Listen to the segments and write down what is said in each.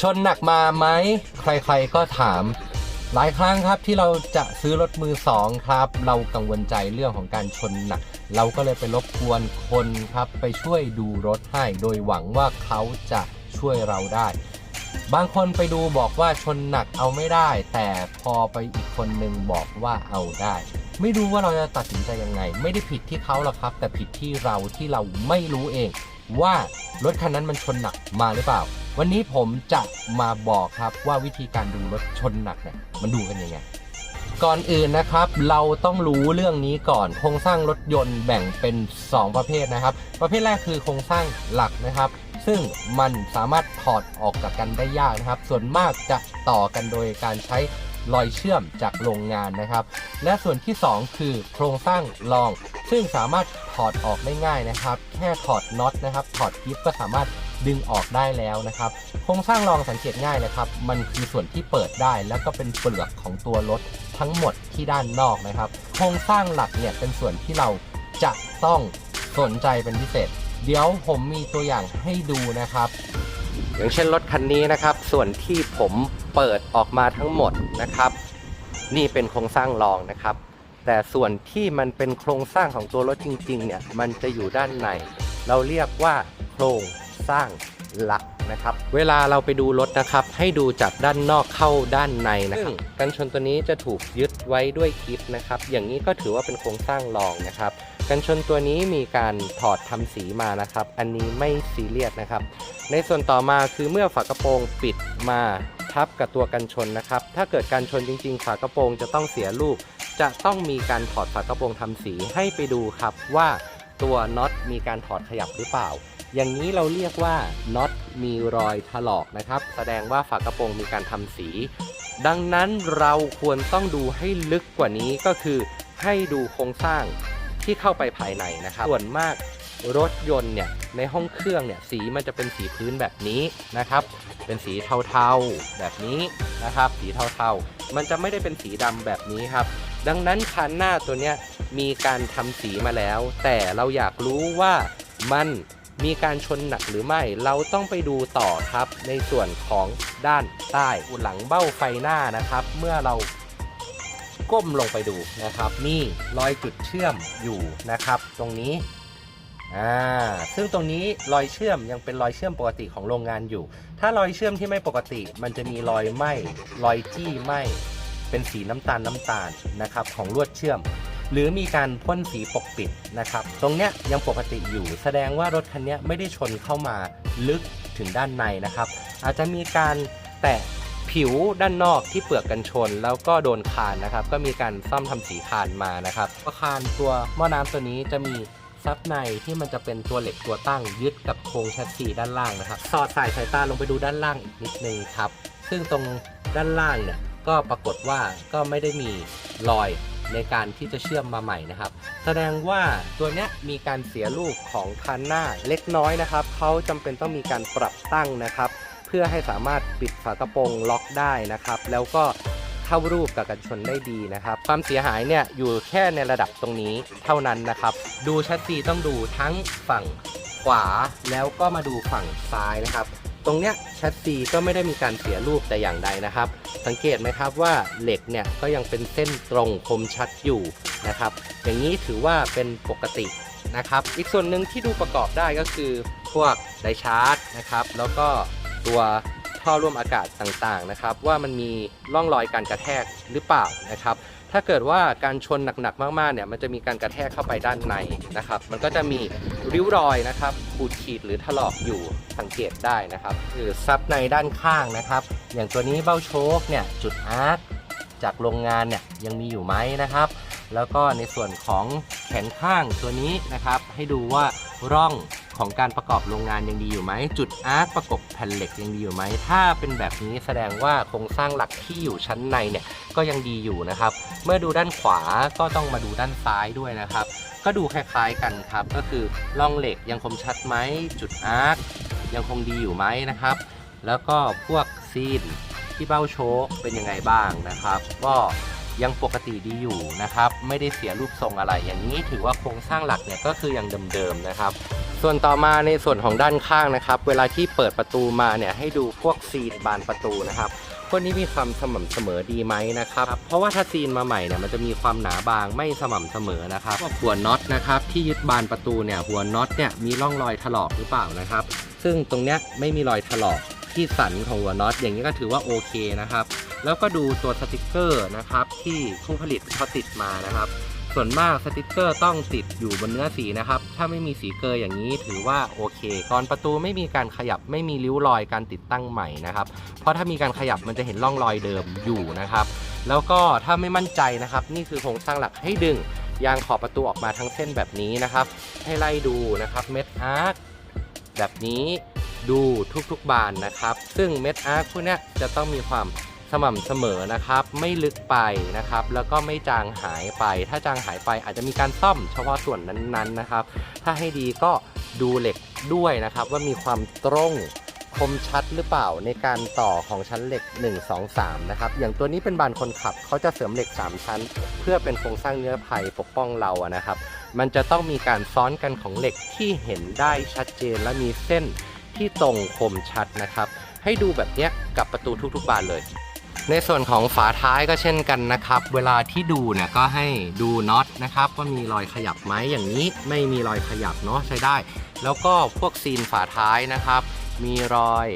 ชนหนักมาไหมใครๆก็ถาม หลายครั้งครับที่เราจะซื้อรถมือสองครับ เรากังวลใจเรื่องของการชนหนัก เราก็เลยไปรบกวนคนครับ ไปช่วยดูรถให้ โดยหวังว่าเขาจะช่วยเราได้ บางคนไปดูบอกว่าชนหนักเอาไม่ได้ แต่พอไปอีกคนหนึ่งบอกว่าเอาได้ ไม่รู้ว่าเราจะตัดสินใจยังไง ไม่ได้ผิดที่เขาหรอกครับ แต่ผิดที่เราที่เราไม่รู้เอง ว่ารถคันนั้นมันชนหนักมาหรือเปล่า วันนี้ผมจะมาบอกครับว่าวิธีการดูรถชนหนักเนี่ยมันดูกันยังไงก่อนอื่นนะครับเราต้องรู้เรื่องนี้ก่อนโครงสร้างรถยนต์แบ่งเป็น 2 ประเภทนะครับ ประเภทแรกคือโครงสร้างหลักนะครับ ซึ่งมันสามารถถอดออกจากกันได้ยากนะครับ ส่วนมากจะต่อกันโดยการใช้รอยเชื่อมจากโรงงานนะครับ และส่วนที่ 2 คือโครงสร้างรอง ซึ่งสามารถถอดออกได้ง่ายนะครับ แค่ถอดน็อตนะครับ ถอดกิฟก็สามารถ ดึงออกได้แล้วนะครับโครงสร้างรองสังเกตง่ายเลยครับ มันคือส่วนที่เปิดได้แล้วก็เป็นเปลือกของตัวรถทั้งหมดที่ด้านนอกนะครับ โครงสร้างหลักเนี่ยเป็นส่วนที่เราจะต้องสนใจเป็นพิเศษ เดี๋ยวผมมีตัวอย่างให้ดูนะครับอย่างเช่นรถคันนี้นะครับ ส่วนที่ผมเปิดออกมาทั้งหมดนะครับ นี่เป็นโครงสร้างรองนะครับ แต่ส่วนที่มันเป็นโครงสร้างของตัวรถจริงๆเนี่ยมันจะอยู่ด้านใน เราเรียกว่าโครง สร้างหลักนะครับ เวลาเราไปดูรถนะครับ ให้ดูจากด้านนอกเข้าด้านในนะครับกันชนตัวนี้จะถูกยึดไว้ด้วยกิฟนะครับ อย่างนี้ก็ถือว่าเป็นโครงสร้างรองนะครับ กันชนตัวนี้มีการถอดทำสีมานะครับ อันนี้ไม่ซีเรียสนะครับ ในส่วนต่อมาคือเมื่อฝากระโปรงปิดมาทับกับตัวกันชนนะครับ ถ้าเกิดการชนจริง ๆ ฝากระโปรงจะต้องเสียรูป จะต้องมีการถอดฝากระโปรงทำสีให้ไปดูครับว่าตัวน็อตมีการถอดขยับหรือเปล่า อย่างนี้เราเรียกว่าน็อตมีรอยถลอกนะครับ แสดงว่าฝากระโปรงมีการทำสี ดังนั้นเราควรต้องดูให้ลึกกว่านี้ก็คือ ให้ดูโครงสร้างที่เข้าไปภายในนะครับ ส่วนมากรถยนต์เนี่ยในห้องเครื่องเนี่ยสีมันจะเป็นสีพื้นแบบนี้นะครับ เป็นสีเทาๆแบบนี้นะครับ สีเทาๆ มันจะไม่ได้เป็นสีดำแบบนี้ครับ ดังนั้นคันหน้าตัวเนี้ยมีการทำสีมาแล้ว แต่เราอยากรู้ว่ามัน มีการชนหนักหรือไม่ เราต้องไปดูต่อครับในส่วนของด้านใต้หลังเบ้าไฟหน้านะครับ เมื่อเราก้มลงไปดูนะครับนี่รอยจุดเชื่อมอยู่นะครับ ตรงนี้อ่าซึ่งตรงนี้รอยเชื่อมยังเป็นรอยเชื่อมปกติของโรงงานอยู่ ถ้ารอยเชื่อมที่ไม่ปกติ มันจะมีรอยไหม้รอยจี้ไหม้เป็นสีน้ำตาลน้ำตาลนะครับของลวดเชื่อม หรือมีการพ่นสีปกปิดนะครับ ตรงเนี้ยยังปกติอยู่ แสดงว่ารถคันนี้ไม่ได้ชนเข้ามาลึกถึงด้านในนะครับ อาจจะมีการแตะผิวด้านนอกที่เปลือกกันชน แล้วก็โดนคานนะครับ ก็มีการซ่อมทำสีคานมานะครับคานตัวหม้อน้ำตัวนี้จะมีซับในที่มันจะเป็นตัวเหล็กตัวตั้งยึดกับโครงแชสซีด้านล่างนะครับ สอดสายสายตาลงไปดูด้านล่างอีกนิดนึงครับ ซึ่งตรงด้านล่างเนี่ยก็ปรากฏว่าก็ไม่ได้มีรอย ในการที่จะเชื่อมมาใหม่นะครับ แสดงว่าตัวเนี้ยมีการเสียรูปของคันหน้าเล็กน้อยนะครับเขาจำเป็นต้องมีการปรับตั้งนะครับ เพื่อให้สามารถปิดฝากระโปรงล็อกได้นะครับ แล้วก็เข้ารูปกับกันชนได้ดีนะครับ ความเสียหายเนี่ยอยู่แค่ในระดับตรงนี้เท่านั้นนะครับ ดูแชสซีต้องดูทั้งฝั่งขวาแล้วก็มาดูฝั่งซ้ายนะครับ ตรงเนี้ยแชสซีก็ไม่ได้มีการเสียรูปแต่อย่างใดนะครับ สังเกตไหมครับว่าเหล็กเนี่ยก็ยังเป็นเส้นตรงคมชัดอยู่นะครับ อย่างนี้ถือว่าเป็นปกตินะครับ อีกส่วนหนึ่งที่ดูประกอบได้ก็คือพวกไดชาร์จนะครับ แล้วก็ตัวท่อร่วมอากาศต่างๆนะครับ ว่ามันมีร่องรอยการกระแทกหรือเปล่านะครับ ถ้าเกิดว่าการชนหนักๆมากๆเนี่ยมันจะมีการกระแทกเข้าไปด้านในนะครับ มันก็จะมีริ้วรอยนะครับขูดขีดหรือถลอกอยู่สังเกตได้นะครับ คือซับในด้านข้างนะครับ อย่างตัวนี้เบ้าโชคเนี่ยจุดอาร์ตจากโรงงานเนี่ยยังมีอยู่ไหมนะครับ แล้วก็ในส่วนของแขนข้างตัวนี้นะครับ ให้ดูว่าร่อง ของการประกอบโรงงานยังดีอยู่ไหม จุดอาร์ตประกบแผ่นเหล็กยังดีอยู่ไหม ถ้าเป็นแบบนี้แสดงว่าโครงสร้างหลักที่อยู่ชั้นในเนี่ยก็ยังดีอยู่นะครับ เมื่อดูด้านขวาก็ต้องมาดูด้านซ้ายด้วยนะครับ ก็ดูคล้ายๆกันครับ ก็คือร่องเหล็กยังคมชัดไหม จุดอาร์ตยังคงดีอยู่ไหมนะครับ แล้วก็พวกซีนที่เบ้าโชคเป็นยังไงบ้างนะครับ ก็ยังปกติดีอยู่นะครับ ไม่ได้เสียรูปทรงอะไร อย่างนี้ถือว่าโครงสร้างหลักเนี่ยก็คือยังเดิมๆนะครับ ส่วนต่อมาในส่วนของด้านข้างนะครับ เวลาที่เปิดประตูมาเนี่ยให้ดูพวกซีนบานประตูนะครับพวกนี้มีความสม่ำเสมอดีไหมนะครับ เพราะว่าถ้าซีนมาใหม่เนี่ยมันจะมีความหนาบางไม่สม่ำเสมอนะครับหัวน็อตนะครับที่ยึดบานประตูเนี่ยหัวน็อตเนี่ยมีร่องรอยถลอกหรือเปล่านะครับ ซึ่งตรงเนี้ยไม่มีรอยถลอกที่สันของหัวน็อตอย่างนี้ก็ถือว่าโอเคนะครับ แล้วก็ดูตัวสติกเกอร์นะครับที่ผู้ผลิตเขาติดมานะครับ ส่วนมากสติกเกอร์ต้องติดอยู่บนเนื้อสีนะครับ ถ้าไม่มีสีเกอร์อย่างนี้ถือว่าโอเคกรอนประตูไม่มีการขยับไม่มีริ้วรอยการติดตั้งใหม่นะครับ เพราะถ้ามีการขยับมันจะเห็นร่องรอยเดิมอยู่นะครับ แล้วก็ถ้าไม่มั่นใจนะครับ นี่คือโครงสร้างหลักให้ดึงยางขอบประตูออกมาทั้งเส้นแบบนี้นะครับ ให้ไล่ดูนะครับเม็ดอาร์คแบบนี้ดูทุกๆบานนะครับ ซึ่งเม็ดอาร์คพวกนี้จะต้องมีความ สม่ำเสมอนะครับ ไม่ลึกไปนะครับ แล้วก็ไม่จางหายไป ถ้าจางหายไปอาจจะมีการซ่อมเฉพาะส่วนนั้นๆนะครับ ถ้าให้ดีก็ดูเหล็กด้วยนะครับ ว่ามีความตรงคมชัดหรือเปล่าในการต่อของชั้นเหล็ก 1 2 3 นะครับ อย่างตัวนี้เป็นบานคนขับเขาจะเสริมเหล็ก 3 ชั้น เพื่อเป็นโครงสร้างเนื้อไผ่ปกป้องเราอะนะครับ มันจะต้องมีการซ้อนกันของเหล็กที่เห็นได้ชัดเจนและมีเส้นที่ตรงคมชัดนะครับ ให้ดูแบบเนี้ยกับประตูทุกๆบานเลย ในส่วนของฝาท้ายก็เช่นกันนะครับ เวลาที่ดูเนี่ยก็ให้ดูน็อตนะครับว่ามีรอยขยับไหมอย่างนี้ไม่มีรอยขยับเนาะใช้ได้ แล้วก็พวกซีนฝาท้ายนะครับ มีรอย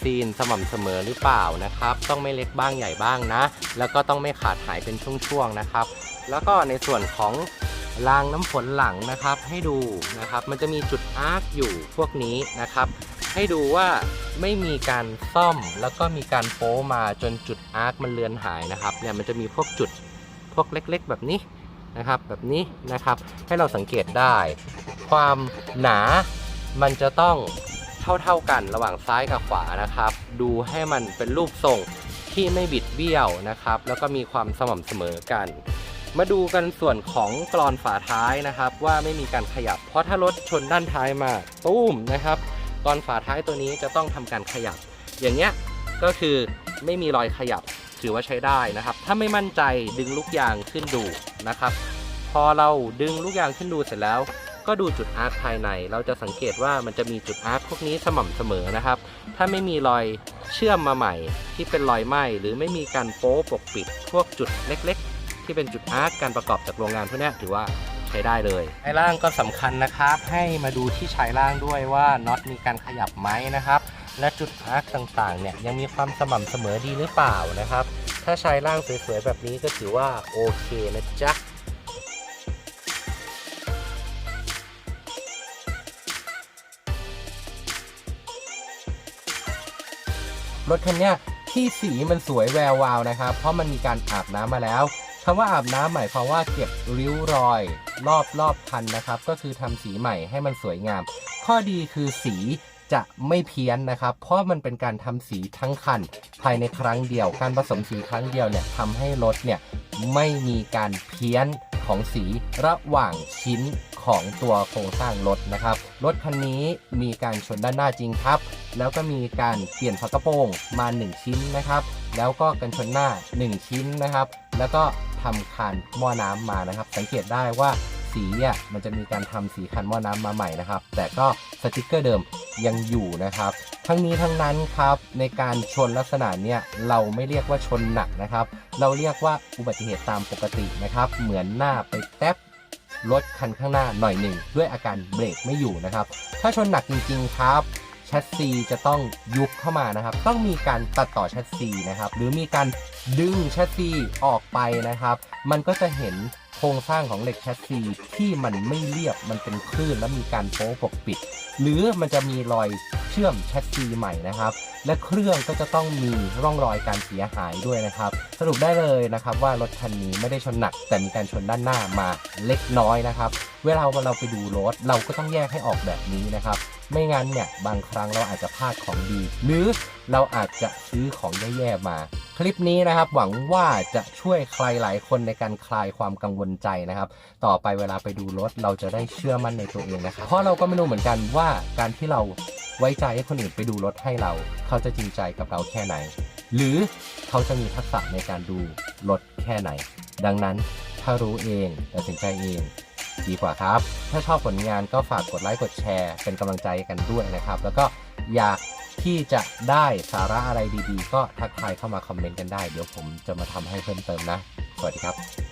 ซีนสม่ำเสมอหรือเปล่านะครับ ต้องไม่เล็กบ้างใหญ่บ้างนะ แล้วก็ต้องไม่ขาดหายเป็นช่วงๆนะครับ แล้วก็ในส่วนของรางน้ำฝนหลังนะครับ ให้ดูนะครับ มันจะมีจุดอาร์คอยู่พวกนี้นะครับ ให้ดูว่า ไม่มีการซ่อมแล้วก็มีการโป้มาจนจุดอาร์คมันเลือนหายนะครับเนี่ยมันจะมีพวกจุดพวกเล็กๆ แบบนี้นะครับ แบบนี้นะครับให้เราสังเกตได้ ความหนามันจะต้องเท่าๆกันระหว่างซ้ายกับขวานะครับ ดูให้มันเป็นรูปทรงที่ไม่บิดเบี้ยวนะครับ แล้วก็มีความสม่ำเสมอกัน มาดูกันส่วนของกรอนฝาท้ายนะครับ ว่าไม่มีการขยับ เพราะถ้ารถชนด้านท้ายมาตุ้มนะครับ กรอนฝาท้ายตัวนี้จะต้องทำการขยับ อย่างเงี้ยก็คือไม่มีรอยขยับถือว่าใช้ได้นะครับ ถ้าไม่มั่นใจดึงลูกยางขึ้นดูนะครับ พอเราดึงลูกยางขึ้นดูเสร็จแล้ว ก็ดูจุดอาร์คภายใน เราจะสังเกตว่ามันจะมีจุดอาร์คพวกนี้สม่ำเสมอนะครับ ถ้าไม่มีรอยเชื่อมมาใหม่ ที่เป็นรอยไหม้หรือไม่มีการโป๊ปกปิด พวกจุดเล็ก ๆ ที่เป็นจุดอาร์คการประกอบจากโรงงานพวกนี้ถือว่า ช้ได้เลยชายล่างก็สำคัญนะครับ ให้มาดูที่ชายล่างด้วยว่าน็อตมีการขยับไหมนะครับ และจุดอาร์คต่างๆ เนี่ยยังมีความสม่ำเสมอดีหรือเปล่านะครับ ถ้าชายล่างสวยๆแบบนี้ก็ถือว่าโอเคนะจ๊ะรถคันนี้ที่สีมันสวยแวววาวนะครับ เพราะมันมีการอาบน้ำมาแล้วคำว่าอาบน้ำหมายความว่าเก็บริ้วรอย รอบรอบคันนะครับ ก็คือทำสีใหม่ให้มันสวยงาม ข้อดีคือสีจะไม่เพี้ยนนะครับ เพราะมันเป็นการทำสีทั้งคัน ภายในครั้งเดียว การผสมสีครั้งเดียวเนี่ยทำให้รถเนี่ยไม่มีการเพี้ยนของสีระหว่างชิ้นของตัวโครงสร้างรถนะครับ รถคันนี้มีการชนด้านหน้าจริงครับ แล้วก็มีการเปลี่ยนฝากระโปรงมา 1 ชิ้นนะครับ แล้วก็กันชนหน้า 1 ชิ้นนะครับ แล้วก็ทำคานหม้อน้ำมานะครับ สังเกตได้ว่า สีอะมันจะมีการทำสีคันหม้อน้ำมาใหม่นะครับ แต่ก็สติกเกอร์เดิมยังอยู่นะครับ ทั้งนี้ทั้งนั้นครับในการชนลักษณะเนี้ยเราไม่เรียกว่าชนหนักนะครับ เราเรียกว่าอุบัติเหตุตามปกตินะครับ เหมือนหน้าไปแทบรถคันข้างหน้าหน่อยหนึ่งด้วยอาการเบรกไม่อยู่นะครับ ถ้าชนหนักจริง ๆ ครับแชสซีจะต้องยุบเข้ามานะครับ ต้องมีการตัดต่อแชสซีนะครับ หรือมีการดึงแชสซีออกไปนะครับ มันก็จะเห็น โครงสร้างของเหล็กแชสซีที่มันไม่เรียบมันเป็นคลื่นและมีการโป๊ปกปิด หรือมันจะมีรอยเชื่อมแชสซีใหม่นะครับ และเครื่องก็จะต้องมีร่องรอยการเสียหายด้วยนะครับ สรุปได้เลยนะครับว่ารถคันนี้ไม่ได้ชนหนัก แต่มีการชนด้านหน้ามาเล็กน้อยนะครับ เวลาเราไปดูรถเราก็ต้องแยกให้ออกแบบนี้นะครับไม่งั้นเนี่ยบางครั้งเราอาจจะพลาดของดี หรือเราอาจจะซื้อของแย่ๆมา คลิปนี้นะครับ หวังว่าจะช่วยใครหลายคนในการคลายความกังวลใจนะครับ ต่อไปเวลาไปดูรถเราจะได้เชื่อมั่นในตัวเองนะครับเพราะเราก็ไม่รู้เหมือนกันว่าการที่เราไว้ใจให้คนอื่นไปดูรถให้เรา เขาจะจริงใจกับเราแค่ไหน หรือเขาจะมีทักษะในการดูรถแค่ไหน ดังนั้นถ้ารู้เองตัดสินใจเองดีกว่าครับ ถ้าชอบผลงานก็ฝากกดไลค์กดแชร์ เป็นกำลังใจกันด้วยนะครับ แล้วก็อยาก ที่จะได้สาระอะไรดีๆ ก็ทักทายเข้ามาคอมเมนต์กันได้ เดี๋ยวผมจะมาทำให้เพิ่มเติมนะ สวัสดีครับ